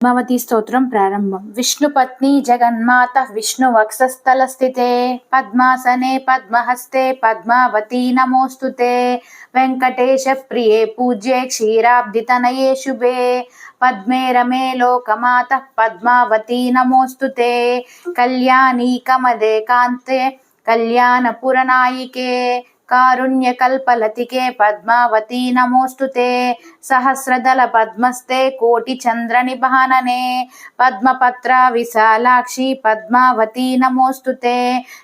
పద్మావతి స్తోత్రం ప్రారంభం. విష్ణుపత్ని జగన్మాత విష్ణువక్షస్థల స్థితే పద్మాసనే పద్మహస్తే పద్మావతి నమోస్తుతే వెంకటేశ ప్రియే పూజ్యే క్షీరాబ్దితనయే శుభే పద్మే రమే లోకమాత పద్మావతి నమోస్తుతే కళ్యాణీ కమదే కాంతే కళ్యాణపురనాయికే కారుణ్యకల్పలతికే పద్మావతి నమోస్తుతే సహస్రదల పద్మస్తే కోటి చంద్ర నిభాననే పద్మపత్ర విశాలాక్షి పద్మావతి నమోస్తుతే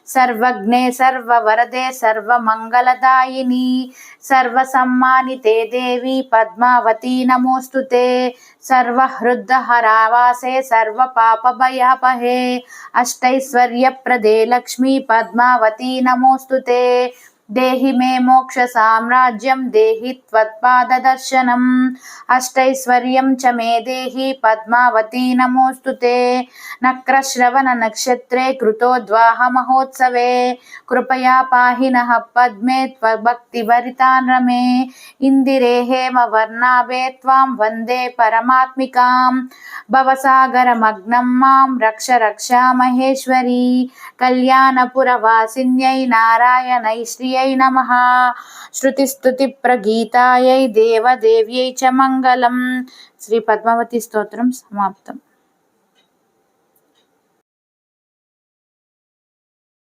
సర్వజ్ఞే సర్వవరదే సర్వమంగళదాయిని. సర్వసమ్మానితే దేవి పద్మావతి నమోస్తుతే సర్వహృద్దహరావాసే సర్వపాపభయాపహే. అష్టైశ్వర్యప్రదే లక్ష్మీ పద్మావతి నమోస్తుతే దేహి మే మోక్ష సామ్రాజ్యం దేహి త్వత్పాద దర్శనం. అష్టైశ్వర్యం చ మే దేహి పద్మావతి నమోస్తుతే నక్రశ్రవణ నక్షత్రే కృతోద్వాహ మహోత్సవే. కృపయా పాహి నః పద్మే త్వభక్తిభరితాన్ రమే. ఇందిరే హేమ వర్ణాభే త్వాం వందే పరమాత్మికాం. భవసాగరమగ్నం మాం రక్ష రక్షా మహేశ్వరీ. కళ్యాణపురవాసిన్యై నారాయణై శ్రీ దేవ్यै నమః. శృతిస్తుతిప్రగీతాయై దేవదేవ్యై చ మంగళం. శ్రీ పద్మావతి స్తోత్రం సమాప్తం.